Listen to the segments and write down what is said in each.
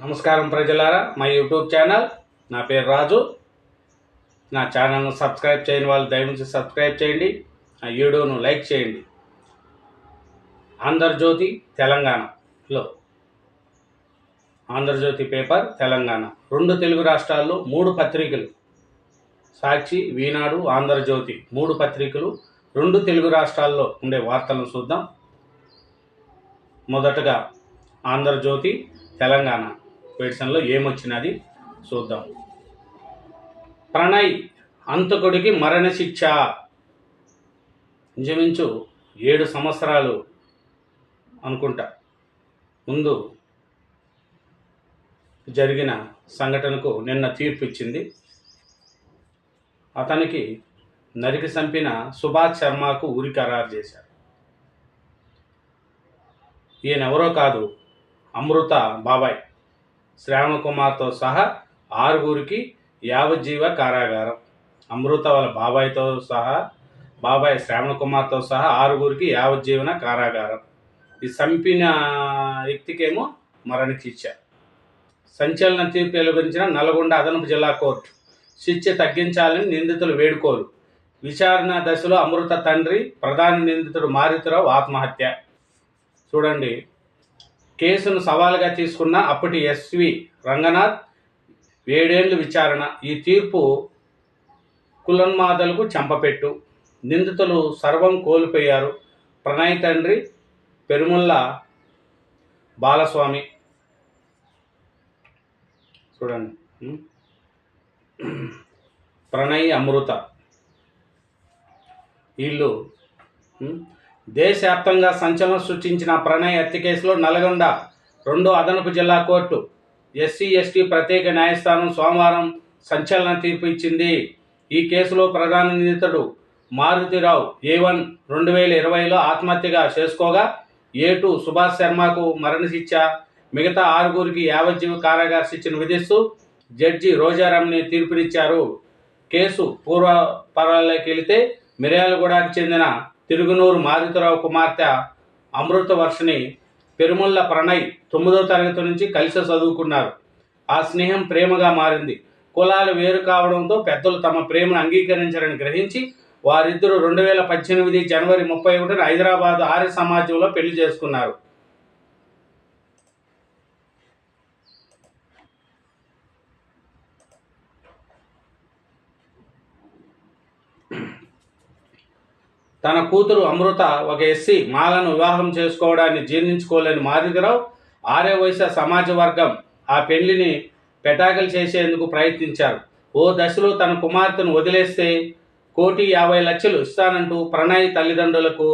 నమస్కారం ప్రజలారా మా యూట్యూబ్ ఛానల్. నా పేరు రాజు. నా ఛానల్ను సబ్స్క్రైబ్ చేయని వాళ్ళు దయచేసి సబ్స్క్రైబ్ చేయండి. నా వీడియోను లైక్ చేయండి. ఆంధ్రజ్యోతి తెలంగాణలో. ఆంధ్రజ్యోతి పేపర్ తెలంగాణ. రెండు తెలుగు రాష్ట్రాల్లో మూడు పత్రికలు. సాక్షి వీనాడు ఆంధ్రజ్యోతి. మూడు పత్రికలు. రెండు తెలుగు రాష్ట్రాల్లో ఉండే వార్తలను చూద్దాం. మొదటగా ఆంధ్రజ్యోతి తెలంగాణ. ఎడిషన్లో ఏమొచ్చినది? చూద్దాం. ప్రణయ్ అంతకుడికి మరణశిక్ష. ఇంచుమించు ఏడు సంవత్సరాలు అనుకుంటా. ముందు జరిగిన సంఘటనకు నిన్న తీర్పు ఇచ్చింది అతనికి నరికి చంపిన సుభాష్ శర్మకు ఉరి ఖరారు చేశారు. ఈయనెవరో కాదు అమృత బాబాయ్. శ్రావణ కుమార్తో సహా ఆరుగురికి యావజ్జీవ కారాగారం. అమృత వాళ్ళ బాబాయ్తో సహా బాబాయ్ శ్రావణ కుమార్తో సహా ఆరుగురికి యావజ్జీవన కారాగారం. ఈ చంపిన వ్యక్తికేమో మరణ శిక్ష సంచలన తీర్పు వెలువరించిన నల్గొండ అదనపు జిల్లా కోర్టు శిక్ష తగ్గించాలని నిందితులు వేడుకోరు. విచారణ దశలో అమృత తండ్రి ప్రధాన నిందితుడు మారుతిరావు ఆత్మహత్య. చూడండి. కేసును సవాలుగా తీసుకున్న అప్పటి ఎస్వి రంగనాథ్ ఏడేళ్ళు విచారణ. ఈ తీర్పు కులన్మాదలకు చంపపెట్టు. నిందితులు సర్వం కోల్పోయారు. ప్రణయ్ తండ్రి పెరుముల్ల బాలస్వామి. చూడండి. ప్రణయ్ అమృత. వీళ్ళు దేశవ్యాప్తంగా సంచలనం సృష్టించిన ప్రణయ్ హత్య కేసులో నల్గొండ రెండో అదనపు జిల్లా కోర్టు ఎస్సీ ఎస్టీ ప్రత్యేక న్యాయస్థానం సోమవారం సంచలన తీర్పు ఇచ్చింది. ఈ కేసులో ప్రధాన నిందితుడు మారుతిరావు ఏ వన్ రెండు వేల ఇరవైలో ఆత్మహత్యగా చేసుకోగా ఏ టూ సుభాష్ శర్మకు మరణశిక్ష మిగతా ఆరుగురికి యావజ్జీవ కారాగార శిక్షను విధిస్తూ జడ్జి రోజారాంని తీర్పునిచ్చారు. కేసు పూర్వపరాల్లోకి వెళితే మిర్యాలగూడకు చెందిన తిరుగునూరు మారుతరావు కుమార్తె అమృతవర్షిని పెరుముళ్ళ ప్రణయ్ తొమ్మిదో తరగతి నుంచి కలిసి చదువుకున్నారు. ఆ స్నేహం ప్రేమగా మారింది. కులాలు వేరు కావడంతో పెద్దలు తమ ప్రేమను అంగీకరించారని గ్రహించి వారిద్దరూ రెండు వేల పద్దెనిమిది జనవరి ముప్పై ఒకటిన హైదరాబాద్ ఆర్య సమాజంలో పెళ్ళి చేసుకున్నారు. తన కూతురు అమృత ఒక ఎస్సీ మాలను వివాహం చేసుకోవడాన్ని జీర్ణించుకోలేని మాదిగరావు ఆరే వయసు సమాజ వర్గం ఆ పెళ్ళిని పెటాకులు చేసేందుకు ప్రయత్నించారు. ఓ దశలో తన కుమార్తెను వదిలేస్తే కోటి యాభై లక్షలు ఇస్తానంటూ ప్రణయ్ తల్లిదండ్రులకు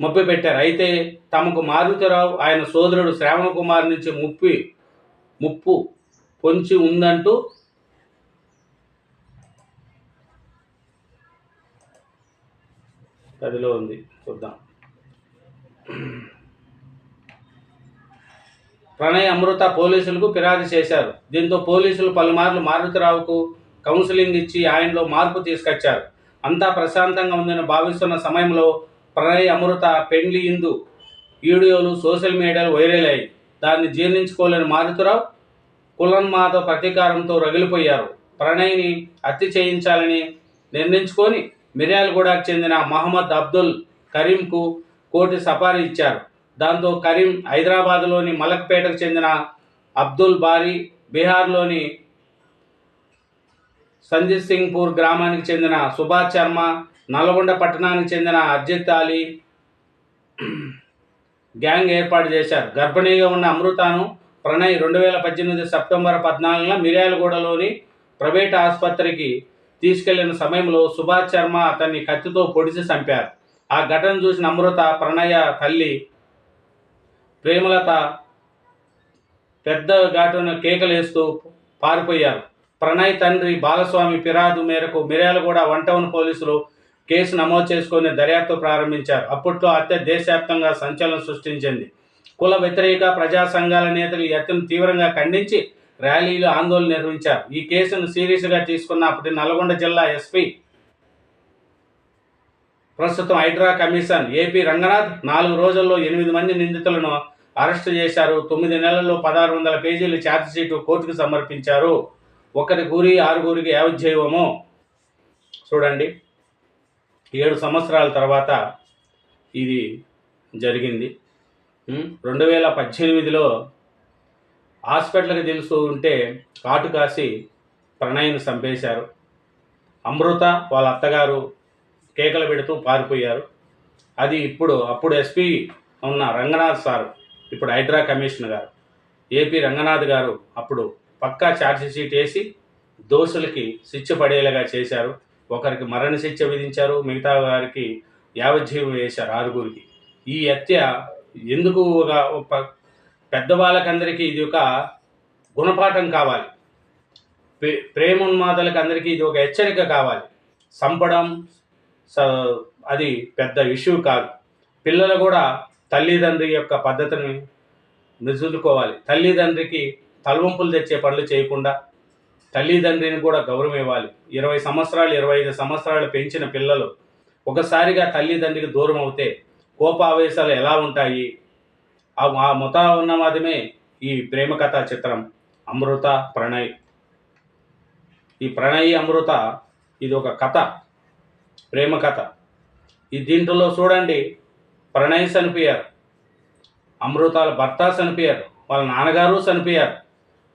మొప్పి పెట్టారు. అయితే తమకు మారుతిరావు ఆయన సోదరుడు శ్రావణ కుమార్ నుంచి ముప్పి ముప్పు పొంచి ఉందంటూ గదిలో ఉంది. చూద్దాం. ప్రణయ్ అమృత పోలీసులకు ఫిర్యాదు చేశారు. దీంతో పోలీసులు పలుమార్లు మారుతిరావుకు కౌన్సిలింగ్ ఇచ్చి ఆయనలో మార్పు తీసుకొచ్చారు. అంతా ప్రశాంతంగా ఉందని భావిస్తున్న సమయంలో ప్రణయ్ అమృత పెండ్లి ఇందు వీడియోలు సోషల్ మీడియాలో వైరల్ అయ్యాయి. దాన్ని జీర్ణించుకోలేని మారుతిరావు కులన్మాద ప్రతీకారంతో రగిలిపోయారు. ప్రణయ్ని హత్య చేయించాలని నిర్ణయించుకొని మిర్యాలగూడకు చెందిన మహమ్మద్ అబ్దుల్ కరీంకు కోటి సఫారీ ఇచ్చారు. దాంతో కరీం హైదరాబాద్లోని మలక్పేటకు చెందిన అబ్దుల్ బారీ బీహార్లోని సంజిత్ సింగ్పూర్ గ్రామానికి చెందిన సుభాష్ శర్మ నల్గొండ పట్టణానికి చెందిన అర్జిత్ అలీ గ్యాంగ్ ఏర్పాటు చేశారు. గర్భిణీగా ఉన్న అమృతాను ప్రణయ్ రెండు వేల పద్దెనిమిది సెప్టెంబర్ పద్నాలుగున మిర్యాలగూడలోని ప్రైవేట్ ఆసుపత్రికి తీసుకెళ్ళిన సమయంలో సుభాష్ శర్మ అతన్ని కత్తితో పొడిచి చంపారు. ఆ ఘటన చూసిన అమృత ప్రణయ తల్లి ప్రేమలత పెద్ద ఘాటును కేకలేస్తూ పారిపోయారు. ప్రణయ్ తండ్రి బాలస్వామి ఫిర్యాదు మేరకు మిర్యాలగూడ వన్ టౌన్ పోలీసులు కేసు నమోదు చేసుకుని దర్యాప్తు ప్రారంభించారు. అప్పట్లో హత్య దేశవ్యాప్తంగా సంచలనం సృష్టించింది. కుల వ్యతిరేక ప్రజా సంఘాల నేతలు ఈ హత్యను తీవ్రంగా ఖండించి ర్యాలీలు ఆందోళన నిర్వహించారు. ఈ కేసును సీరియస్గా తీసుకున్న అప్పటి నల్గొండ జిల్లా ఎస్పీ ప్రస్తుతం హైడ్రా కమిషన్ ఏపీ రంగనాథ్ నాలుగు రోజుల్లో ఎనిమిది మంది నిందితులను అరెస్టు చేశారు. తొమ్మిది నెలల్లో పదహారు వందల పేజీలు ఛార్జ్షీటు కోర్టుకు సమర్పించారు. ఒకరి గురి ఆరుగురికి యావజ్జీవము చూడండి. ఏడు సంవత్సరాల తర్వాత ఇది జరిగింది. రెండు వేల పద్దెనిమిదిలో హాస్పిటల్కి తెలుస్తూ ఉంటే కాటు కాసి ప్రణయ్ని చంపేశారు. అమృత వాళ్ళ అత్తగారు కేకలు పెడుతూ పారిపోయారు. అది ఇప్పుడు అప్పుడు ఎస్పీ ఉన్న రంగనాథ్ సార్ ఇప్పుడు HYDRAA commissioner garu. AP Ranganath garu అప్పుడు పక్కా ఛార్జ్షీట్ వేసి దోషులకి శిక్ష పడేలాగా చేశారు. ఒకరికి మరణ శిక్ష విధించారు మిగతా వారికి యావజ్జీవం వేశారు ఆరుగురికి. ఈ హత్య ఎందుకు ఒక పెద్దవాళ్ళకందరికీ ఇది ఒక గుణపాఠం కావాలి. ప్రే- ప్రేమోన్మాదాలకు అందరికీ ఇది ఒక హెచ్చరిక కావాలి. చంపడం స- అది పెద్ద ఇష్యూ కాదు. పిల్లలు కూడా తల్లిదండ్రి యొక్క పద్ధతిని మెజులుకోవాలి తల్లిదండ్రికి తలవంపులు తెచ్చే పనులు చేయకుండా తల్లిదండ్రిని కూడా గౌరవం ఇవ్వాలి. ఇరవై సంవత్సరాలు ఇరవై ఐదు సంవత్సరాలు పెంచిన పిల్లలు ఒకసారిగా తల్లిదండ్రికి దూరం అవుతే కోపావేశాలు ఎలా ఉంటాయి? ఆ ముతా ఉన్న ఉన్నమాదమే ఈ ప్రేమ కథ చిత్రం అమృత ప్రణయ్. ఈ ప్రణయ్ అమృత ఇది ఒక కథ ప్రేమ కథ. ఈ దీంట్లో చూడండి ప్రణయ్ చనిపోయారు. అమృతాల భర్త చనిపోయారు. వాళ్ళ నాన్నగారు చనిపోయారు.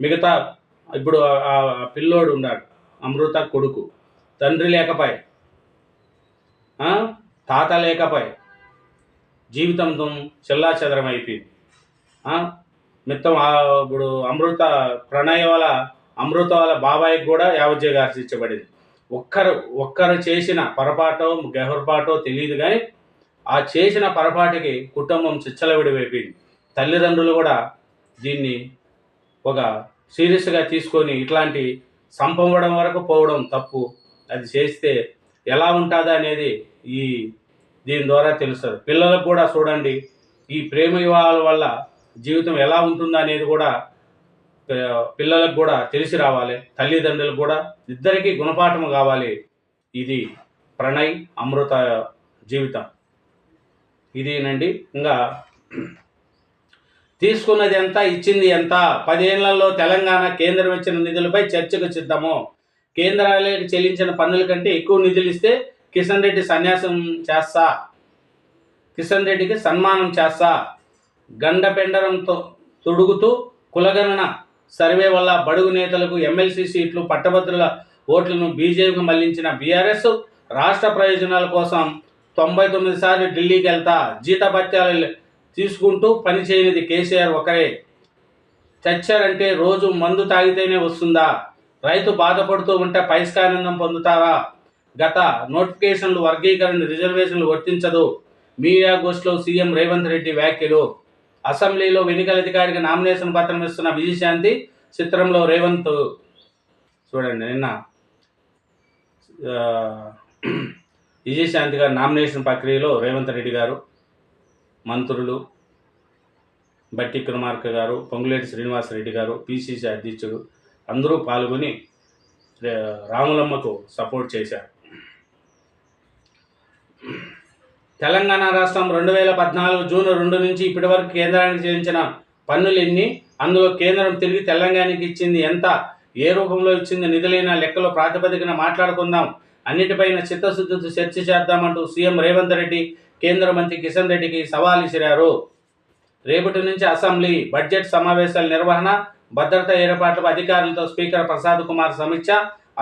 మిగతా ఇప్పుడు ఆ- పిల్లోడు ఉన్నాడు అమృత కొడుకు. తండ్రి లేకపోయే. తాత లేకపోయే. జీవితంతో చెల్లా చెదరం అయిపోయింది మొత్తం ఇప్పుడు అమృత ప్రణయ్ వాళ్ళ అమృత వాళ్ళ బాబాయికి కూడా యావజ్జీవ గారి ఇచ్చబడింది ఒక్కరు ఒక్కరు చేసిన పొరపాటో గెహర్పాటో తెలియదు కానీ ఆ చేసిన పొరపాటుకి కుటుంబం చిచ్చలవిడివైపోయింది తల్లిదండ్రులు కూడా దీన్ని ఒక సీరియస్గా తీసుకొని ఇట్లాంటి సంపవడం వరకు పోవడం తప్పు. అది చేస్తే ఎలా ఉంటుందా అనేది ఈ దీని ద్వారా తెలుస్తుంది. పిల్లలకు కూడా చూడండి ఈ ప్రేమ వివాహాల వల్ల జీవితం ఎలా ఉంటుందా అనేది కూడా పిల్లలకు కూడా తెలిసి రావాలి తల్లిదండ్రులకు కూడా. ఇద్దరికీ గుణపాఠం కావాలి. ఇది ప్రణయ్ అమృత జీవితం. ఇదేనండి. ఇంకా తీసుకున్నది ఎంత ఇచ్చింది ఎంత? పదేళ్ళలో తెలంగాణ కేంద్రం ఇచ్చిన నిధులపై చర్చకు సిద్ధము. కేంద్రాలకు చెల్లించిన పన్నుల కంటే ఎక్కువ నిధులు ఇస్తే కిషన్ రెడ్డి సన్యాసం చేస్తా. కిషన్ రెడ్డికి సన్మానం చేస్తా. గండపెండరంతో తొడుగుతూ కులగణన సర్వే వల్ల బడుగు నేతలకు ఎమ్మెల్సీ సీట్లు పట్టభద్రుల ఓట్లను బీజేపీకి మళ్ళించిన బీఆర్ఎస్ రాష్ట్ర ప్రయోజనాల కోసం తొంభై తొమ్మిది సార్లు ఢిల్లీకి వెళ్తా జీతభత్యాలు తీసుకుంటూ పనిచేయనిది కేసీఆర్ ఒకరే. చచ్చారంటే రోజు మందు తాగితేనే వస్తుందా? రైతు బాధపడుతూ ఉంటే పైస్కానందం పొందుతారా? గత నోటిఫికేషన్లు వర్గీకరణ రిజర్వేషన్లు వర్తించదు. మీడియా గోష్ఠిలో సీఎం రేవంత్ రెడ్డి వ్యాఖ్యలు. అసెంబ్లీలో ఎన్నికల అధికారికి నామినేషన్ పత్రం ఇస్తున్న విజయశాంతి చిత్రంలో రేవంత్ చూడండి నిన్న విజయశాంతి గారు నామినేషన్ ప్రక్రియలో రేవంత్ రెడ్డి గారు మంత్రులు బట్టి కుమార్క గారు పొంగులేటి శ్రీనివాసరెడ్డి గారు పిసిసి అధ్యక్షుడు అందరూ పాల్గొని రాములమ్మకు సపోర్ట్ చేశారు. తెలంగాణ రాష్ట్రం రెండు వేల పద్నాలుగు జూన్ రెండు నుంచి ఇప్పటి వరకు కేంద్రానికి చెల్లించిన పన్నులు ఎన్ని అందులో కేంద్రం తిరిగి తెలంగాణకి ఇచ్చింది ఎంత? ఏ రూపంలో ఇచ్చింది? నిధులైన లెక్కలో ప్రాతిపదికన మాట్లాడుకుందాం. అన్నిటిపైన చిత్తశుద్ధితో చర్చ చేద్దామంటూ సీఎం రేవంత్ రెడ్డి కేంద్ర మంత్రి కిషన్ రెడ్డికి సవాల్ విసిరారు. రేపటి నుంచి అసెంబ్లీ బడ్జెట్ సమావేశాల నిర్వహణ భద్రతా ఏర్పాట్లపై అధికారులతో స్పీకర్ ప్రసాద్ కుమార్ సమీక్ష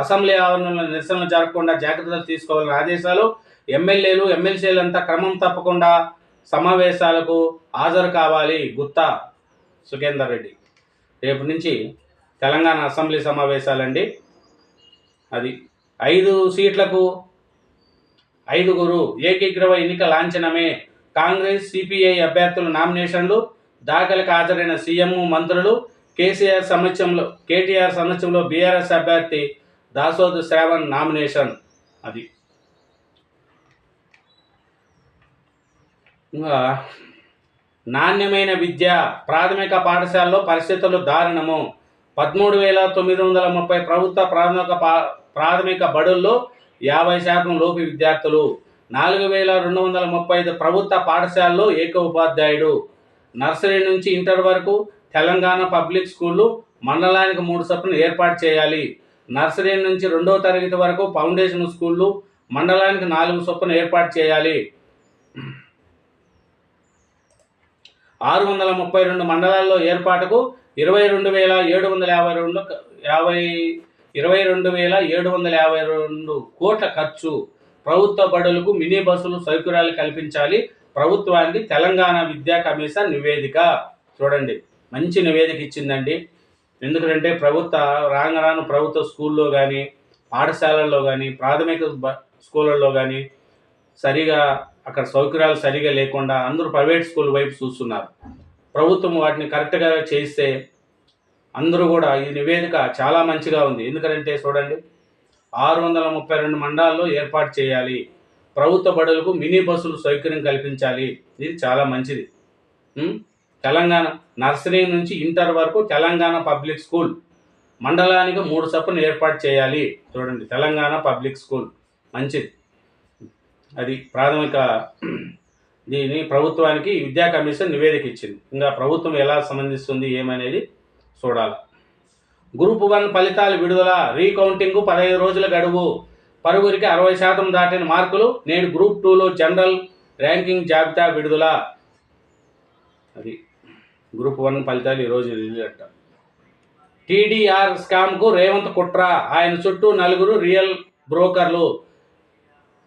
అసెంబ్లీ ఆవరణలో నిరసనలు జరగకుండా జాగ్రత్తలు తీసుకోవాలని ఆదేశాలు ఎమ్మెల్యేలు ఎమ్మెల్సీలంతా క్రమం తప్పకుండా సమావేశాలకు హాజరు కావాలి గుత్తా సుఖేందర్ రెడ్డి. రేపు నుంచి తెలంగాణ అసెంబ్లీ సమావేశాలండి. అది ఐదు సీట్లకు ఐదుగురు ఏకీగ్రవ ఎన్నిక లాంఛనమే. కాంగ్రెస్ సిపిఐ అభ్యర్థుల నామినేషన్లు దాఖలకు హాజరైన సీఎం మంత్రులు కేసీఆర్ సమక్షంలో కేటీఆర్ సమక్షంలో బీఆర్ఎస్ అభ్యర్థి దాసోద్ శ్రావణ్ నామినేషన్. అది ఇంకా నాణ్యమైన విద్య ప్రాథమిక పాఠశాలలో పరిస్థితులు దారుణము. పదమూడు వేల తొమ్మిది వందల ముప్పై ప్రభుత్వ ప్రాథమిక పా ప్రాథమిక బడుల్లో యాభై శాతం లోపు విద్యార్థులు. నాలుగు వేల రెండు వందల ముప్పై ఐదు ప్రభుత్వ పాఠశాలలో ఏక ఉపాధ్యాయుడు నర్సరీ నుంచి ఇంటర్ వరకు తెలంగాణ పబ్లిక్ స్కూళ్ళు మండలానికి మూడు చొప్పున ఏర్పాటు చేయాలి. నర్సరీ నుంచి రెండవ తరగతి వరకు ఫౌండేషన్ స్కూళ్ళు మండలానికి నాలుగు చొప్పున ఏర్పాటు చేయాలి. ఆరు వందల ముప్పై రెండు మండలాల్లో ఏర్పాటుకు ఇరవై రెండు వేల ఏడు వందల యాభై రెండు యాభై ఇరవై రెండు వేల ఏడు వందల యాభై రెండు కోట్ల ఖర్చు ప్రభుత్వ బడులకు మినీ బస్సులు సౌకర్యాలు కల్పించాలి. ప్రభుత్వానికి తెలంగాణ విద్యా కమిషన్ నివేదిక. చూడండి మంచి నివేదిక ఇచ్చిందండి. ఎందుకంటే ప్రభుత్వ రాను ప్రభుత్వ స్కూల్లో కానీ పాఠశాలల్లో కానీ ప్రాథమిక బ- స్కూళ్ళల్లో కానీ సరిగా అక్కడ సౌకర్యాలు సరిగా లేకుండా అందరూ ప్రైవేట్ స్కూల్ వైపు చూస్తున్నారు. ప్రభుత్వం వాటిని కరెక్ట్గా చేస్తే అందరూ కూడా ఈ నివేదిక చాలా మంచిగా ఉంది. ఎందుకంటే చూడండి ఆరు వందల ముప్పై రెండు మండలాల్లో ఏర్పాటు చేయాలి. ప్రభుత్వ బడులకు మినీ బస్సులు సౌకర్యం కల్పించాలి. ఇది చాలా మంచిది. తెలంగాణ నర్సరీ నుంచి ఇంటర్ వరకు తెలంగాణ పబ్లిక్ స్కూల్. మండలానికి మూడు చొప్పున ఏర్పాటు చేయాలి. చూడండి తెలంగాణ పబ్లిక్ స్కూల్. మంచిది. అది ప్రాథమిక దీని ప్రభుత్వానికి విద్యా కమిషన్ నివేదిక ఇచ్చింది. ఇంకా ప్రభుత్వం ఎలా సంబంధిస్తుంది ఏమనేది చూడాలి. గ్రూప్ వన్ ఫలితాలు విడుదల రీకౌంటింగ్ పదహైదు రోజుల గడువు. పరుగురికి అరవై శాతం దాటిన మార్కులు. నేడు గ్రూప్ టూలో జనరల్ ర్యాంకింగ్ జాబితా విడుదల. అది గ్రూప్ వన్ ఫలితాలు ఈరోజు రిలీజ్ అంట. టీడీఆర్ స్కామ్కు రేవంత్ కుట్ర. ఆయన చుట్టూ నలుగురు రియల్ బ్రోకర్లు.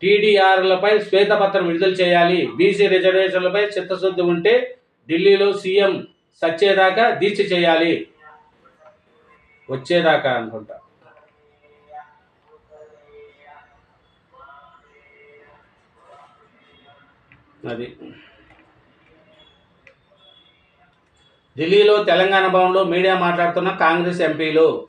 టీడీఆర్లపై శ్వేతపత్రం విడుదల చేయాలి. బీసీ రిజర్వేషన్లపై చిత్తశుద్ధి ఉంటే ఢిల్లీలో సీఎం సచ్చేదాకా దీక్ష చేయాలి. వచ్చేదాకా అనుకుంటా. అది. ఢిల్లీలో తెలంగాణ భవన్లో మీడియా మాట్లాడుతున్న కాంగ్రెస్ ఎంపీలు.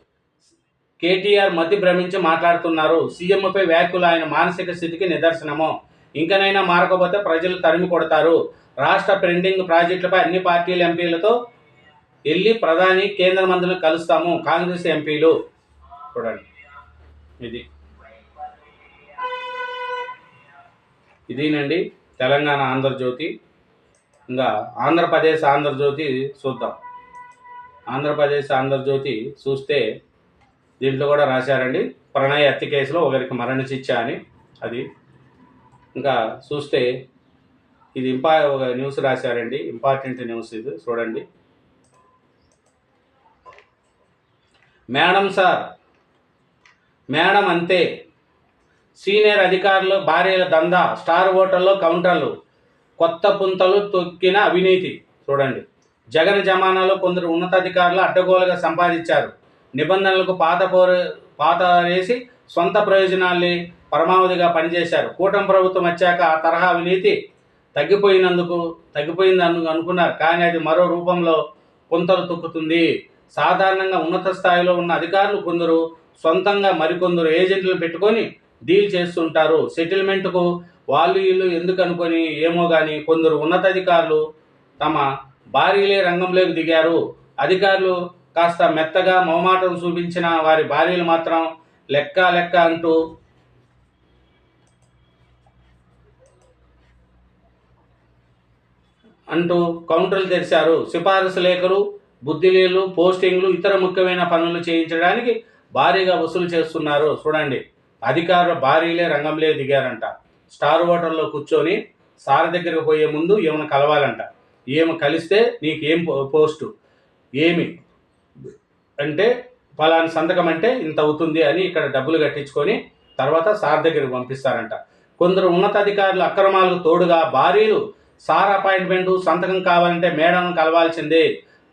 కేటీఆర్ మతి భ్రమించి మాట్లాడుతున్నారు. సీఎంపై వ్యాఖ్యలు ఆయన మానసిక స్థితికి నిదర్శనము. ఇంకనైనా మారకపోతే ప్రజలు తరిమి కొడతారు. రాష్ట్ర పెండింగ్ ప్రాజెక్టులపై అన్ని పార్టీల ఎంపీలతో వెళ్ళి ప్రధాని కేంద్ర మంత్రులను కలుస్తాము. కాంగ్రెస్ ఎంపీలు. చూడండి. ఇది. ఇదేనండి తెలంగాణ ఆంధ్రజ్యోతి. ఇంకా ఆంధ్రప్రదేశ్ ఆంధ్రజ్యోతి చూద్దాం. ఆంధ్రప్రదేశ్ ఆంధ్రజ్యోతి చూస్తే దీంట్లో కూడా రాశారండి ప్రణయ్ హత్య కేసులో ఒకరికి మరణశిక్ష అని. అది ఇంకా చూస్తే ఇది ఇంపా ఒక న్యూస్ రాశారండి ఇంపార్టెంట్ న్యూస్ ఇది చూడండి. మేడం సార్ మేడం అంతే. సీనియర్ అధికారులు భార్యల దందా స్టార్ హోటల్లో కౌంటర్లు కొత్త పుంతలు తొక్కిన అవినీతి. చూడండి. జగన్ జమానాలో కొందరు ఉన్నతాధికారులు అడ్డగోలుగా సంపాదించారు. నిబంధనలకు పాత పోర పాత వేసి సొంత ప్రయోజనాల్ని పరమావధిగా పనిచేశారు. కూటమి ప్రభుత్వం వచ్చాక ఆ తరహా అవినీతి తగ్గిపోయినందుకు తగ్గిపోయిందని అనుకున్నారు. కానీ అది మరో రూపంలో పుంతలు తొక్కుతుంది. సాధారణంగా ఉన్నత స్థాయిలో ఉన్న అధికారులు కొందరు సొంతంగా మరికొందరు ఏజెంట్లను పెట్టుకొని డీల్ చేస్తుంటారు. సెటిల్మెంట్కు వాళ్ళు వీళ్ళు ఎందుకు అనుకొని ఏమో కానీ కొందరు ఉన్నతాధికారులు తమ భార్యలే రంగంలోకి దిగారు. అధికారులు కాస్త మెత్తగా మొహమాటం చూపించిన వారి భార్యలు మాత్రం లెక్క లెక్క అంటూ అంటూ కౌంటర్లు తెరిచారు. సిఫారసు లేఖలు బుద్ధిలీలు పోస్టింగ్లు ఇతర ముఖ్యమైన పనులు చేయించడానికి భారీగా వసూలు చేస్తున్నారు. చూడండి అధికారులు భారీలే రంగంలో దిగారంట. స్టార్ హోటల్లో కూర్చొని సార్ దగ్గరికి పోయే ముందు ఏమైనా కలవాలంట. ఏమి కలిస్తే నీకేం పోస్టు? ఏమి? అంటే ఫలాని సంతకం అంటే ఇంత అవుతుంది అని ఇక్కడ డబ్బులు కట్టించుకొని తర్వాత సార్ దగ్గరికి పంపిస్తారంట. కొందరు ఉన్నతాధికారులు అక్రమాలకు తోడుగా భారీలు సార్ అపాయింట్మెంట్ సంతకం కావాలంటే మేడం కలవాల్సిందే.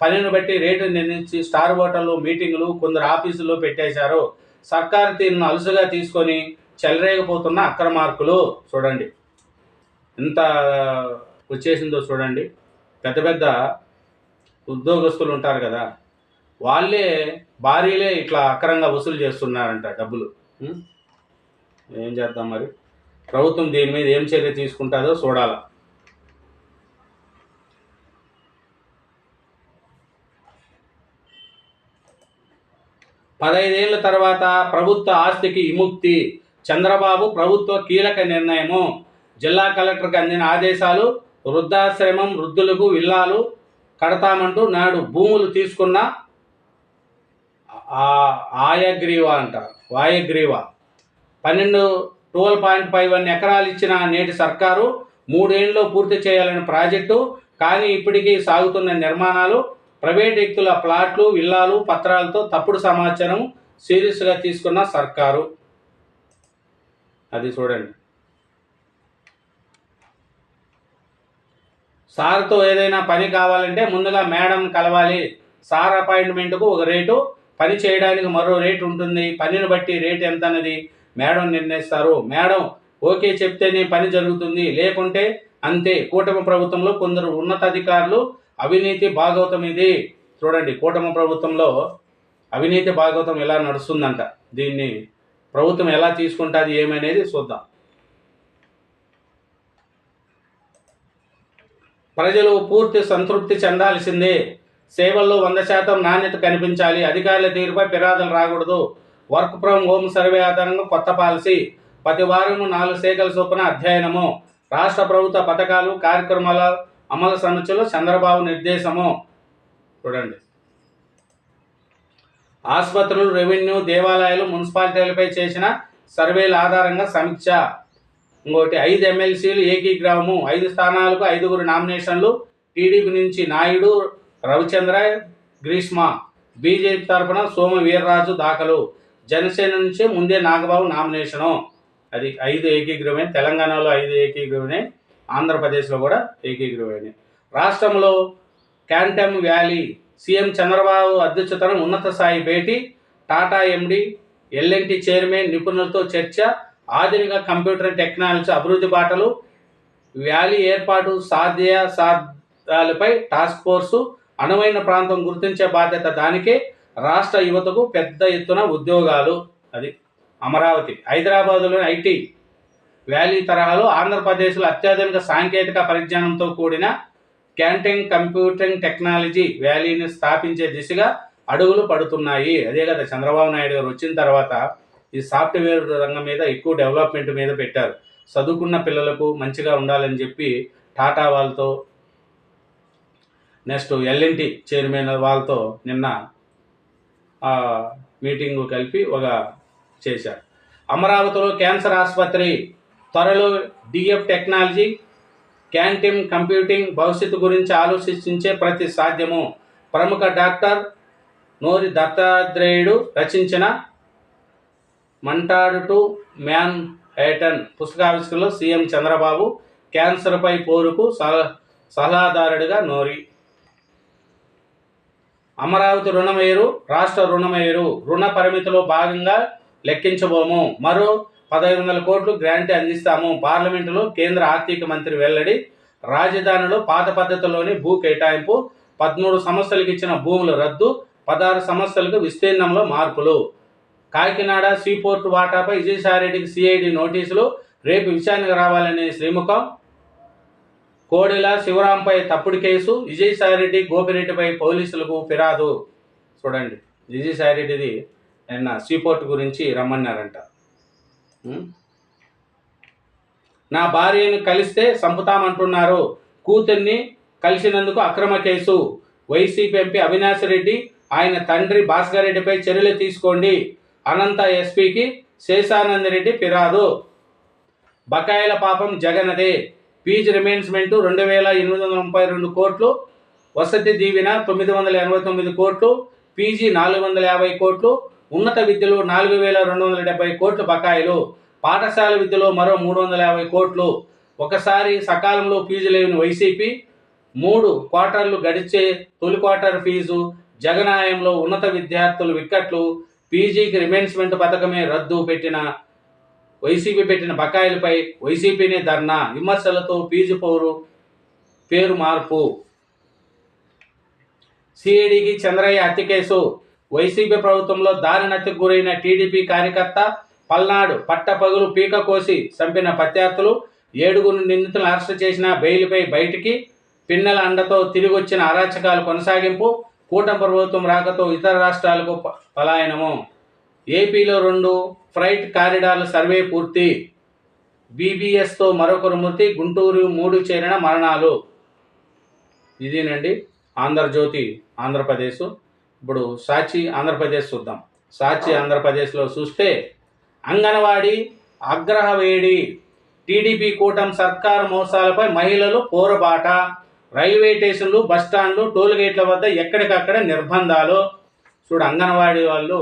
పనిని బట్టి రేటు నిర్ణయించి స్టార్ హోటల్లో మీటింగులు కొందరు ఆఫీసుల్లో పెట్టేశారు. సర్కారు తీరును అలుసుగా తీసుకొని చెలరేగిపోతున్న అక్రమార్కులు చూడండి. ఎంత వచ్చేసిందో చూడండి. పెద్ద పెద్ద ఉద్యోగస్తులు ఉంటారు కదా. వాళ్ళే భారీలే ఇట్లా అక్రంగా వసూలు చేస్తున్నారంట డబ్బులు? ఏం చేద్దాం మరి? ప్రభుత్వం దీని మీద ఏం చర్య తీసుకుంటుందో చూడాలా. పదైదేళ్ళ తర్వాత ప్రభుత్వ ఆస్తికి విముక్తి. చంద్రబాబు ప్రభుత్వ కీలక నిర్ణయము. జిల్లా కలెక్టర్కి అందిన ఆదేశాలు వృద్ధాశ్రమం వృద్ధులకు విల్లాలు కడతామంటూ నాడు భూములు తీసుకున్న ఆయగ్రీవ అంట వాయగ్రీవ. పన్నెండు ట్వెల్వ్ పాయింట్ ఫైవ్ వన్ ఎకరాలు ఇచ్చిన నేటి సర్కారు మూడేళ్ళలో పూర్తి చేయాలని ప్రాజెక్టు కానీ ఇప్పటికీ సాగుతున్న నిర్మాణాలు ప్రైవేట్ వ్యక్తుల ప్లాట్లు విల్లాలు పత్రాలతో తప్పుడు సమాచారం సీరియస్గా తీసుకున్న సర్కారు. అది చూడండి. సార్తో ఏదైనా పని కావాలంటే ముందుగా మేడం కలవాలి. సార్ అపాయింట్మెంట్కు ఒక రేటు పని చేయడానికి మరో రేటు ఉంటుంది. పనిని బట్టి రేట్ ఎంత అన్నది మేడం నిర్ణయిస్తారు. మేడం ఓకే చెప్తేనే పని జరుగుతుంది. లేకుంటే అంతే. కూటమి ప్రభుత్వంలో కొందరు ఉన్నతాధికారులు అవినీతి భాగవతం ఇది. చూడండి కూటమి ప్రభుత్వంలో అవినీతి భాగవతం ఎలా నడుస్తుందంట. దీన్ని ప్రభుత్వం ఎలా తీసుకుంటుంది ఏమనేది చూద్దాం. ప్రజలు పూర్తి సంతృప్తి చెందాల్సిందే. సేవల్లో వంద శాతం నాణ్యత కనిపించాలి. అధికారుల తీరుపై ఫిర్యాదులు రాకూడదు. వర్క్ ఫ్రమ్ హోమ్ సర్వే ఆధారంగా కొత్త పాలసీ. ప్రతి వారము నాలుగు శాఖల చొప్పున అధ్యయనము. రాష్ట్ర ప్రభుత్వ పథకాలు కార్యక్రమాల అమలు సమీక్షలు చంద్రబాబు నిర్దేశము. చూడండి. ఆసుపత్రులు రెవెన్యూ దేవాలయాలు మున్సిపాలిటీలపై చేసిన సర్వేల ఆధారంగా సమీక్ష. ఇంకోటి ఐదు ఎమ్మెల్సీలు ఏకీగ్రామము. ఐదు స్థానాలకు ఐదుగురు నామినేషన్లు. టీడీపీ నుంచి నాయుడు రవిచంద్ర గ్రీష్మ బీజేపీ తరఫున సోమ వీర్రాజు దాఖలు. జనసేన నుంచి ముందే నాగబాబు నామినేషను. అది ఐదు ఏకీగ్రహమే తెలంగాణలో ఐదు ఏకీగ్రహమే ఆంధ్రప్రదేశ్లో కూడా ఏకీగ్రహమే రాష్ట్రంలో క్యాంటమ్ వ్యాలీ సీఎం చంద్రబాబు అధ్యక్షతన ఉన్నత స్థాయి భేటీ. టాటా ఎండి ఎల్ఎన్టీ చైర్మన్ నిపుణులతో చర్చ. ఆధునిక కంప్యూటర్ టెక్నాలజీ అభివృద్ధి బాటలు. వ్యాలీ ఏర్పాటు సాధ్య సాధ్యాలపై టాస్క్ ఫోర్సు అనువైన ప్రాంతం గుర్తించే బాధ్యత దానికే రాష్ట్ర యువతకు పెద్ద ఎత్తున ఉద్యోగాలు. అది అమరావతి. హైదరాబాదులోని ఐటీ వ్యాలీ తరహాలో ఆంధ్రప్రదేశ్లో అత్యాధునిక సాంకేతిక పరిజ్ఞానంతో కూడిన క్యాంటీన్ కంప్యూటింగ్ టెక్నాలజీ వ్యాలీని స్థాపించే దిశగా అడుగులు పడుతున్నాయి. అదే కదా చంద్రబాబు నాయుడు గారు వచ్చిన తర్వాత ఈ సాఫ్ట్వేర్ రంగం మీద ఎక్కువ డెవలప్మెంట్ మీద పెట్టారు. చదువుకున్న పిల్లలకు మంచిగా ఉండాలని చెప్పి టాటా వాళ్ళతో నెక్స్ట్ ఎల్ఎన్టీ చైర్మన్ వాళ్ళతో నిన్న మీటింగ్ కలిపి ఒక చేశారు. అమరావతిలో క్యాన్సర్ ఆసుపత్రి త్వరలో డిఎఫ్ టెక్నాలజీ క్యాంటీన్ కంప్యూటింగ్ భవిష్యత్తు గురించి ఆలోచించే ప్రతి సాధ్యము. ప్రముఖ డాక్టర్ నోరి దత్తాత్రేయుడు రచించిన మంటాడు టు మ్యాన్ హైటన్ పుస్తకావిష్కరణలో సీఎం చంద్రబాబు క్యాన్సర్పై పోరుకు సలహా సలహాదారుడిగా నోరి అమరావతి రుణమేరు రాష్ట్ర రుణమేరు. రుణ పరిమితిలో భాగంగా లెక్కించబోము. మరో పదహైదు వందల కోట్లు గ్రాంట్ అందిస్తాము. పార్లమెంటులో కేంద్ర ఆర్థిక మంత్రి వెల్లడి రాజధానిలో పాత పద్ధతిలోని భూ కేటాయింపు పదమూడు సంస్థలకు ఇచ్చిన భూముల రద్దు పదహారు సంస్థలకు విస్తీర్ణంలో మార్పులు. కాకినాడ సీపోర్ట్ వాటాపై విజయసాయిరెడ్డికి సిఐడి నోటీసులు. రేపు విచారణకు రావాలనే శ్రీముఖం. కోడెల శివరాంపై తప్పుడు కేసు విజయసాయిరెడ్డి గోపిరెడ్డిపై పోలీసులకు ఫిరాదు చూడండి విజయసాయిరెడ్డిది నిన్న సీపోర్ట్ గురించి రమ్మన్నారంట. నా భార్యను కలిస్తే చంపుతామంటున్నారు. కూతుర్ని కలిసినందుకు అక్రమ case. YCP MP Avinash Reddy ఆయన తండ్రి భాస్కర్ రెడ్డిపై చర్యలు తీసుకోండి. అనంత ఎస్పీకి శేషానంద రెడ్డి ఫిరాదు బకాయిల పాపం జగనదే. ఫీజు రిమెన్స్మెంట్ రెండు వేల ఎనిమిది వందల ముప్పై రెండు కోట్లు వసతి దీవెన తొమ్మిది వందల ఎనభై తొమ్మిది కోట్లు పీజీ నాలుగు వందల యాభై కోట్లు ఉన్నత విద్యలో నాలుగు వేల రెండు వందల డెబ్బై కోట్లు బకాయిలు పాఠశాల విద్యలో మరో మూడు వందల యాభై కోట్లు. ఒకసారి సకాలంలో ఫీజు లేని వైసీపీ మూడు క్వార్టర్లు గడిచే తొలి క్వార్టర్ ఫీజు జగనాయంలో ఉన్నత విద్యార్థులు విక్కట్లు పీజీకి రిమేన్స్మెంట్ పథకమే రద్దు పెట్టిన వైసీపీ పెట్టిన బకాయిలపై వైసీపీనే ధర్నా విమర్శలతో పీజు పౌరు పేరు మార్పు. సిఐడికి చంద్రయ్య హత్య కేసు. వైసీపీ ప్రభుత్వంలో దారుణత్యకు గురైన టీడీపీ కార్యకర్త పల్నాడు పట్టపగులు పీక కోసి చంపిన ప్రత్యర్థులు ఏడుగురు నిందితులను అరెస్టు చేసిన బెయిల్పై బయటికి పిన్నెల అండతో తిరిగి వచ్చిన అరాచకాలు కొనసాగింపు కూటమి ప్రభుత్వం రాకతో ఇతర రాష్ట్రాలకు పలాయనము. ఏపీలో రెండు ఫ్రైట్ కారిడార్ల సర్వే పూర్తి. బీబీఎస్తో మరొకరు మృతి గుంటూరు మూడు చేరిన మరణాలు. ఇదేనండి ఆంధ్రజ్యోతి ఆంధ్రప్రదేశ్. ఇప్పుడు సాక్షి ఆంధ్రప్రదేశ్ చూద్దాం. సాక్షి ఆంధ్రప్రదేశ్లో చూస్తే అంగన్వాడీ ఆగ్రహ వేడి టీడీపీ కూటమి సర్కారు మోసాలపై మహిళలు పోరబాట. రైల్వే స్టేషన్లు బస్టాండ్లు టోల్ గేట్ల వద్ద ఎక్కడికక్కడ నిర్బంధాలు. చూడు అంగన్వాడీ వాళ్ళు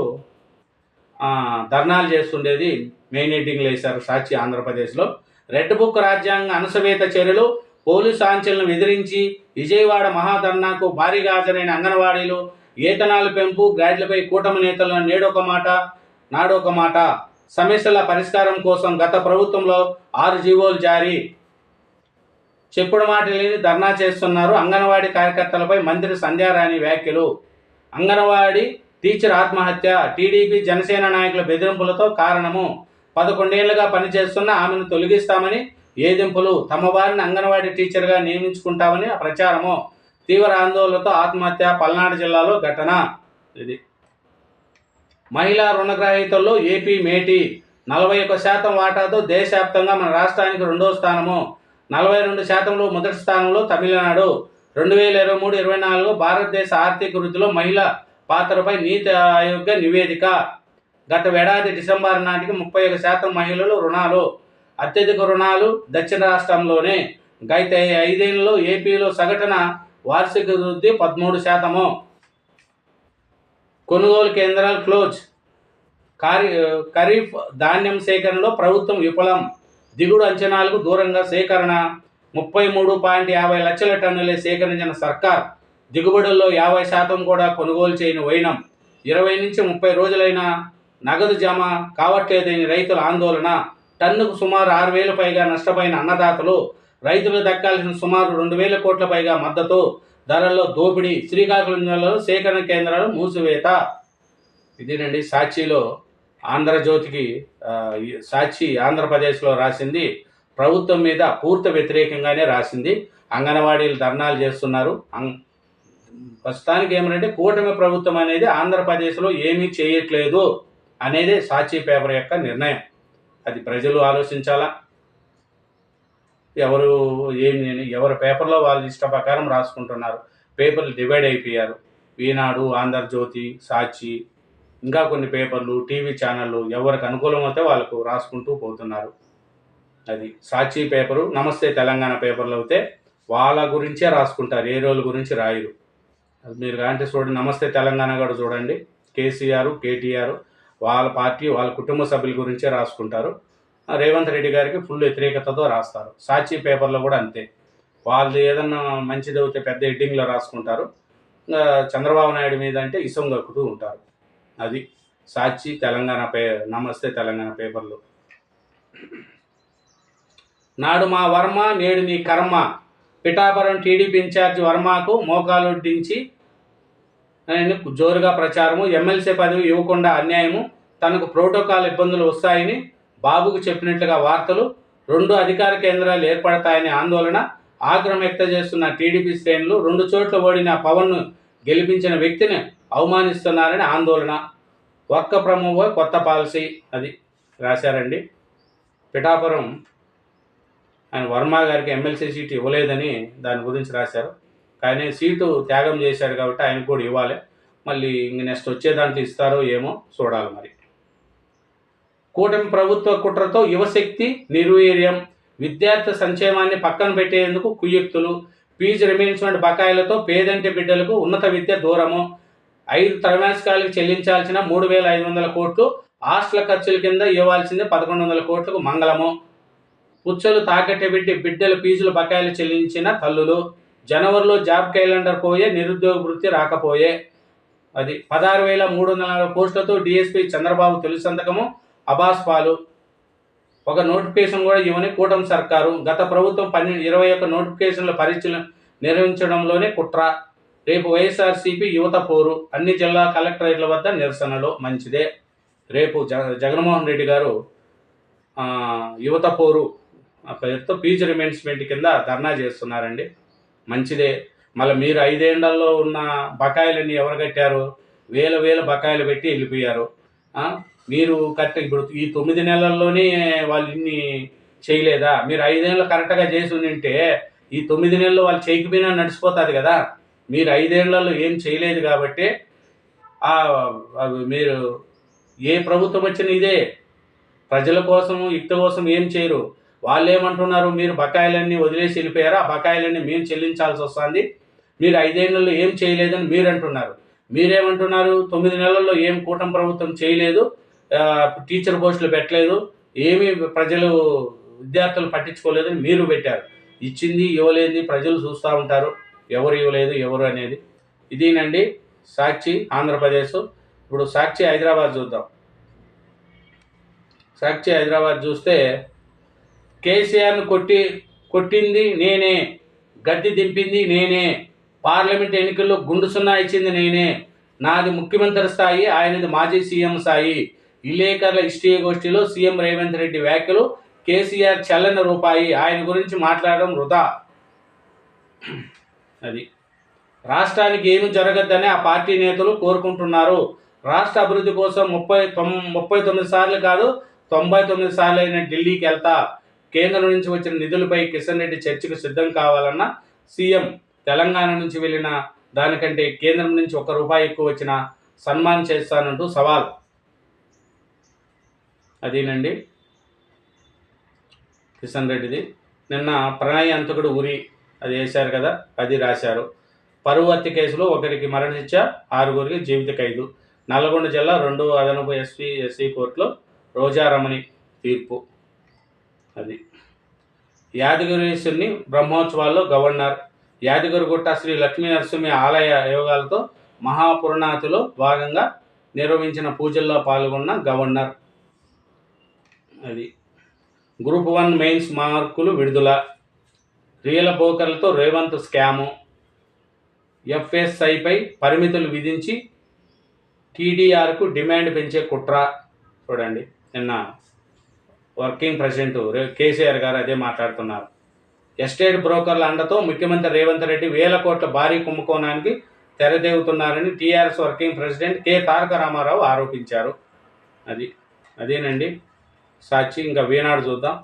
ధర్నాలు చేస్తుండేది మెయిన్ ఎడ్డింగ్లు వేశారు సాక్షి ఆంధ్రప్రదేశ్లో. రెడ్ బుక్ రాజ్యాంగ అనుసవేత చర్యలు పోలీసు ఆంక్షలను ఎదిరించి విజయవాడ మహాధర్నాకు భారీగా హాజరైన అంగన్వాడీలు ఏతనాలు పెంపు గ్రాడ్లపై కూటమి నేతల నేడొక మాట నాడొక మాట. సమస్యల పరిష్కారం కోసం గత ప్రభుత్వంలో ఆరు జీవోలు జారీ. చెప్పుడు మాట లేని ధర్నా చేస్తున్నారు అంగన్వాడీ కార్యకర్తలపై మంత్రి సంధ్యారాణి వ్యాఖ్యలు. అంగన్వాడీ టీచర్ ఆత్మహత్య టీడీపీ జనసేన నాయకుల బెదిరింపులతో కారణము. పదకొండేళ్ళుగా పనిచేస్తున్న ఆమెను తొలగిస్తామని ఏదింపులు తమ వారిని అంగన్వాడీ టీచర్గా నియమించుకుంటామని ప్రచారము. తీవ్ర ఆందోళనతో ఆత్మహత్య పల్నాడు జిల్లాలో ఘటన. ఇది. మహిళా రుణగ్రహీతల్లో ఏపీ మేటి. నలభై ఒక్క శాతం వాటాతో దేశవ్యాప్తంగా మన రాష్ట్రానికి రెండో స్థానము. నలభై రెండు శాతంలో మొదటి స్థానంలో తమిళనాడు. రెండు వేల ఇరవై మూడు ఇరవై నాలుగు భారతదేశ ఆర్థిక వృద్ధిలో మహిళ పాత్రపై నీతి ఆయోగ నివేదిక. గత ఏడాది డిసెంబర్ నాటికి ముప్పై ఒక శాతం మహిళలు రుణాలు అత్యధిక రుణాలు దక్షిణ రాష్ట్రంలోనే. గత ఐదేళ్ళలో ఏపీలో సగటున వార్షిక వృద్ధి పదమూడు శాతము. కొనుగోలు కేంద్రాలు క్లోజ్. కారి ఖరీఫ్ ధాన్యం సేకరణలో ప్రభుత్వం విఫలం. దిగుడు అంచనాలకు దూరంగా సేకరణ. ముప్పై మూడు పాయింట్ యాభై లక్షల టన్నులే సేకరించిన సర్కార్ దిగుబడుల్లో యాభై శాతం కూడా కొనుగోలు చేయని వైనం ఇరవై నుంచి ముప్పై రోజులైన నగదు జమ కావట్లేదని రైతుల ఆందోళన. టన్నుకు సుమారు ఆరు వేల పైగా నష్టపోయిన అన్నదాతలు రైతులు దక్కాల్సిన సుమారు రెండు వేల కోట్ల పైగా మద్దతు ధరల్లో దోపిడీ శ్రీకాకుళం జిల్లాలో సేకరణ కేంద్రాలు మూసివేత. ఇదేనండి సాక్షిలో ఆంధ్రజ్యోతికి సాక్షి ఆంధ్రప్రదేశ్లో రాసింది. ప్రభుత్వం మీద పూర్తి వ్యతిరేకంగానే రాసింది. అంగన్వాడీలు ధర్నాలు చేస్తున్నారు. అం- ప్రస్తుతానికి ఏమంటే కూటమి ప్రభుత్వం అనేది ఆంధ్రప్రదేశ్లో ఏమీ చేయట్లేదు అనేది సాక్షి పేపర్ యొక్క నిర్ణయం. అది ప్రజలు ఆలోచించాలా? ఎవరు ఏమి అని ఎవరి పేపర్లో వాళ్ళ ఇష్ట ప్రకారం రాసుకుంటున్నారు? పేపర్లు డివైడ్ అయిపోయారు. ఈనాడు ఆంధ్రజ్యోతి సాక్షి ఇంకా కొన్ని పేపర్లు టీవీ ఛానళ్ళు ఎవరికి అనుకూలమైతే వాళ్ళకు రాసుకుంటూ పోతున్నారు. అది సాక్షి పేపరు నమస్తే తెలంగాణ పేపర్లు అయితే వాళ్ళ గురించే రాసుకుంటారు. ఏ రోజుల గురించి రాయరు. మీరు అంటే చూడండి నమస్తే తెలంగాణ కూడా చూడండి. కేసీఆర్ కేటీఆర్ వాళ్ళ పార్టీ వాళ్ళ కుటుంబ సభ్యుల గురించే రాసుకుంటారు. రేవంత్ రెడ్డి గారికి ఫుల్ వ్యతిరేకతతో రాస్తారు. సాక్షి పేపర్లో కూడా అంతే. వాళ్ళు ఏదన్నా మంచిది అవుతే పెద్ద ఎడ్డింగ్లో రాసుకుంటారు. చంద్రబాబు నాయుడు మీద అంటే ఇసం గక్కుతూ ఉంటారు. అది సాక్షి తెలంగాణ పే నమస్తే తెలంగాణ పేపర్లు. నాడు మా వర్మ నేడు నీ కర్మ. పిఠాపురం టీడీపీ ఇన్ఛార్జ్ వర్మకు మోకాలుడ్డించి జోరుగా ప్రచారము ఎమ్మెల్సీ పదవి ఇవ్వకుండా అన్యాయము తనకు ప్రోటోకాల్ ఇబ్బందులు వస్తాయని బాబుకు చెప్పినట్లుగా వార్తలు రెండు అధికార కేంద్రాలు ఏర్పడతాయని ఆందోళన ఆగ్రహం వ్యక్తం చేస్తున్న టీడీపీ శ్రేణులు రెండు చోట్ల ఓడిన పవన్ను గెలిపించిన వ్యక్తిని అవమానిస్తున్నారని ఆందోళన. ఒక్క ప్రమోవ కొత్త పాలసీ అది రాశారండి. పిఠాపురం ఆయన వర్మ గారికి ఎమ్మెల్సీ సీటు ఇవ్వలేదని దాని గురించి రాశారు. కానీ సీటు త్యాగం చేశాడు కాబట్టి ఆయనకు కూడా ఇవ్వాలి. మళ్ళీ ఇంక నెక్స్ట్ వచ్చే దాంట్లో ఇస్తారో ఏమో చూడాలి మరి. కూటమి ప్రభుత్వ కుట్రతో యువశక్తి నిర్వీర్యం విద్యార్థి సంక్షేమాన్ని పక్కన పెట్టేందుకు కుయుక్తులు ఫీజు రిమెన్స్మెంట్ బకాయిలతో పేదంటి బిడ్డలకు ఉన్నత విద్య దూరము ఐదు త్రైమాసికాలకు చెల్లించాల్సిన మూడు వేల ఐదు వందల కోట్లు హాస్టల్ ఖర్చుల కింద ఇవ్వాల్సింది పదకొండు వందల కోట్లకు మంగళము. పుచ్చలు తాకట్టు పెట్టి బిడ్డల ఫీజులు బకాయిలు చెల్లించిన తల్లులు జనవరిలో జాబ్ క్యాలెండర్ పోయే నిరుద్యోగ వృత్తి రాకపోయే. అది పదహారు వేల మూడు వందల నలభై పోస్టులతో డిఎస్పీ చంద్రబాబు తొలి సంతకము అబాస్ పాలు. ఒక నోటిఫికేషన్ కూడా ఇవ్వని కూటమి సర్కారు. గత ప్రభుత్వం పన్నెండు ఇరవై ఒక్క నోటిఫికేషన్ల పరీక్షలు నిర్వహించడంలోనే కుట్ర. రేపు వైఎస్ఆర్సీపీ యువత పోరు. అన్ని జిల్లా కలెక్టరేట్ల వద్ద నిరసనలు. మంచిదే. రేపు జగ జగన్మోహన్ రెడ్డి గారు యువత పోరు. పేరుతో ఫీజు రిమెన్స్మెంట్ కింద ధర్నా చేస్తున్నారండి. మంచిదే. మళ్ళీ మీరు ఐదేళ్ళలో ఉన్న బకాయిలన్నీ ఎవరు కట్టారు? వేల వేల బకాయిలు పెట్టి వెళ్ళిపోయారు. మీరు కరెక్ట్ ఇప్పుడు ఈ తొమ్మిది నెలల్లోనే వాళ్ళు ఇన్ని చేయలేదా? మీరు ఐదేళ్ళు కరెక్ట్గా చేసి ఉంటే ఈ తొమ్మిది నెలలు వాళ్ళు చేయకపోయినా నడిచిపోతుంది కదా. మీరు ఐదేళ్ళలో ఏం చేయలేదు కాబట్టి మీరు ఏ ప్రభుత్వం వచ్చిన ఇదే. ప్రజల కోసం యుక్త కోసం ఏం చేయరు. వాళ్ళు ఏమంటున్నారు మీరు బకాయిలన్నీ వదిలేసి వెళ్ళిపోయారు? ఆ బకాయిలన్నీ మేము చెల్లించాల్సి వస్తుంది. మీరు ఐదేళ్ళలో ఏం చేయలేదని మీరు అంటున్నారు మీరేమంటున్నారు? తొమ్మిది నెలల్లో ఏం కూటమి ప్రభుత్వం చేయలేదు. టీచర్ పోస్టులు పెట్టలేదు. ఏమీ ప్రజలు విద్యార్థులు పట్టించుకోలేదని మీరు పెట్టారు. ఇచ్చింది ఇవ్వలేంది ప్రజలు చూస్తూ ఉంటారు. ఎవరు ఇవ్వలేదు ఎవరు అనేది. ఇదేనండి సాక్షి ఆంధ్రప్రదేశ్. ఇప్పుడు సాక్షి హైదరాబాద్ చూద్దాం. సాక్షి హైదరాబాద్ చూస్తే కేసీఆర్ను కొట్టి కొట్టింది నేనే. గద్దె దింపింది నేనే. పార్లమెంట్ ఎన్నికల్లో గుండు సున్నా ఇచ్చింది నేనే. నాది ముఖ్యమంత్రి స్థాయి ఆయనది మాజీ సీఎం స్థాయి. విలేకరుల ఇష్టీయ గోష్ఠిలో సీఎం రేవంత్ రెడ్డి వ్యాఖ్యలు కేసీఆర్ చల్లని రూపాయి. ఆయన గురించి మాట్లాడడం వృధా. అది. రాష్ట్రానికి ఏమి జరగద్దని ఆ పార్టీ నేతలు కోరుకుంటున్నారు. రాష్ట్ర అభివృద్ధి కోసం ముప్పై తొమ్ ముప్పై తొమ్మిది సార్లు కాదు తొంభై తొమ్మిది సార్లు అయిన ఢిల్లీకి వెళ్తా. కేంద్రం నుంచి వచ్చిన నిధులపై కిషన్ రెడ్డి చర్చకు సిద్ధం కావాలన్న సీఎం తెలంగాణ నుంచి వెళ్ళిన దానికంటే కేంద్రం నుంచి ఒక్క రూపాయి ఎక్కువ వచ్చిన సన్మాన్ చేస్తానంటూ సవాల్. అదేనండి? కిషన్ రెడ్డిది. నిన్న ప్రణయ అంతకుడు ఉరి అది వేశారు కదా అది రాశారు. పరువు హత్య కేసులో ఒకరికి మరణశిక్ష ఆరుగురికి జీవిత ఖైదు. నల్గొండ జిల్లా రెండో అదనపు ఎస్పీ ఎస్సీ కోర్టులో రోజారమణి తీర్పు. అది. యాదగిరీశ్వరుని బ్రహ్మోత్సవాల్లో గవర్నర్. యాదగిరిగుట్ట శ్రీ లక్ష్మీ నరసింహ ఆలయ యోగాలతో మహాపురణాతిలో భాగంగా నిర్వహించిన పూజల్లో పాల్గొన్న గవర్నర్. అది. గ్రూప్ వన్ మెయిన్స్ మార్కులు విడుదల. రియల బోకర్లతో రేవంత్ స్కాము. ఎఫ్ఎస్ఐపై పరిమితులు విధించి టీడీఆర్కు డిమాండ్ పెంచే కుట్ర. చూడండి నిన్న వర్కింగ్ ప్రెసిడెంట్ కేసీఆర్ గారు అదే మాట్లాడుతున్నారు. ఎస్టేట్ బ్రోకర్ల అండతో ముఖ్యమంత్రి రేవంత్ రెడ్డి వేల కోట్ల భారీ కుంభకోణానికి తెరదేవుతున్నారని TRS working president K Taraka Ramarao ఆరోపించారు. అది అదేనండి. సాక్షి ఇంకా వీనాడు చూద్దాం.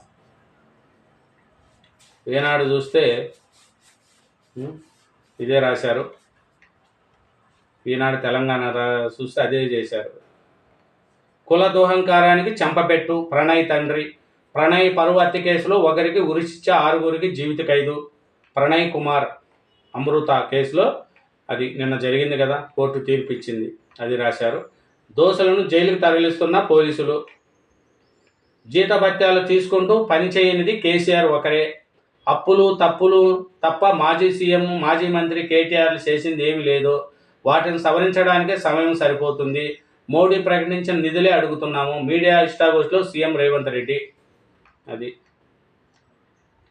వీనాడు చూస్తే ఇదే రాశారు. ఈనాడు తెలంగాణ రా- చూస్తే అదే చేశారు. కుల దోహంకారానికి చెంపపెట్టు ప్రణయ్ తండ్రి. ప్రణయ్ పరువు హత్య కేసులో ఒకరికి ఉరిశిచ్చ ఆరుగురికి జీవిత ఖైదు. ప్రణయ్ కుమార్ అమృత కేసులో అది నిన్న జరిగింది కదా కోర్టు తీర్పు ఇచ్చింది అది రాశారు. దోషులను జైలుకు తరలిస్తున్న పోలీసులు. జీతభత్యాలు తీసుకుంటూ పనిచేయనిది కేసీఆర్ ఒకరే. అప్పులు తప్పులు తప్ప మాజీ సీఎం మాజీ మంత్రి కేటీఆర్లు చేసింది ఏమీ లేదు. వాటిని సవరించడానికే సమయం సరిపోతుంది. మోడీ ప్రకటించిన నిధులే అడుగుతున్నాము. మీడియా ఇష్టాగోష్లో సీఎం రేవంత్ రెడ్డి. అది.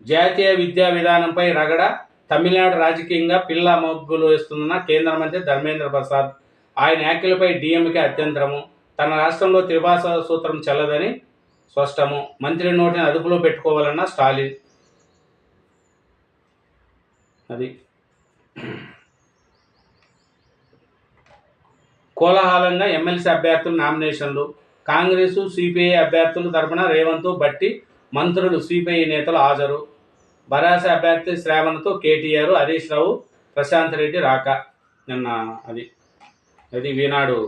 జాతీయ విద్యా విధానంపై రగడ తమిళనాడు రాజకీయంగా పిల్ల మొగ్గులు వేస్తున్న కేంద్ర మంత్రి ధర్మేంద్ర ప్రసాద్. ఆయన వ్యాఖ్యలపై డిఎంకే అత్యంతరము. తన రాష్ట్రంలో త్రిభాష సూత్రం చెల్లదని స్పష్టము. మంత్రి నోటిని అదుపులో పెట్టుకోవాలన్న స్టాలిన్. అది. కోలాహలంగా ఎమ్మెల్సీ అభ్యర్థుల నామినేషన్లు కాంగ్రెసు సిపిఐ అభ్యర్థుల తరపున రేవంత్ బట్టి మంత్రులు సిపిఐ నేతలు హాజరు. బరాస అభ్యర్థి శ్రావణ్తో కేటీఆర్ హరీష్ రావు ప్రశాంత్ రెడ్డి రాక. నిన్న అది అది వీనాడు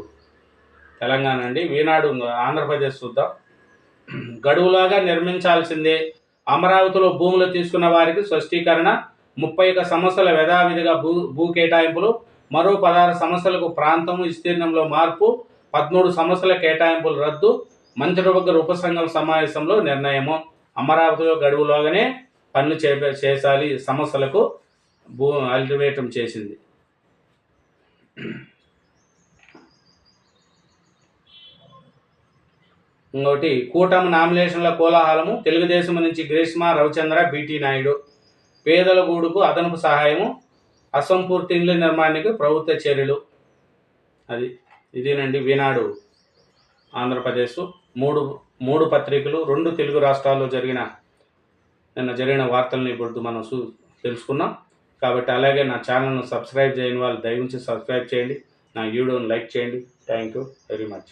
తెలంగాణ అండి. వీనాడు ఆంధ్రప్రదేశ్ చూద్దాం. గడువులాగా నిర్మించాల్సిందే. అమరావతిలో భూములు తీసుకున్న వారికి స్పష్టీకరణ ముప్పై ఒక సంవత్సరాల యథావిధిగా భూ భూ కేటాయింపులు మరో పదహారు సమస్యలకు ప్రాంతము విస్తీర్ణంలో మార్పు పదమూడు సమస్యల కేటాయింపులు రద్దు మంత్రివర్గ ఉపసంఘం సమావేశంలో నిర్ణయము. అమరావతిలో గడువులోగానే పనులు చే చేసాలి సమస్యలకు భూ అల్టిమేటం చేసింది. ఇంకోటి కూటమి నామినేషన్ల కోలాహలము తెలుగుదేశం నుంచి గ్రీష్మ రవిచంద్ర బీటీ నాయుడు. పేదల గూడుకు అదనపు సహాయము అసంపూర్తి ఇండ్ల నిర్మాణానికి ప్రభుత్వ చర్యలు. అది ఇదేనండి వినాడు ఆంధ్రప్రదేశ్ మూడు మూడు పత్రికలు రెండు తెలుగు రాష్ట్రాల్లో జరిగిన నిన్న జరిగిన వార్తలను ఇప్పుడు మనం చూ తెలుసుకున్నాం. కాబట్టి అలాగే నా ఛానల్ను సబ్స్క్రైబ్ చేయని వాళ్ళు దయవుంచి సబ్స్క్రైబ్ చేయండి. నా వీడియోని లైక్ చేయండి. Thank you very much.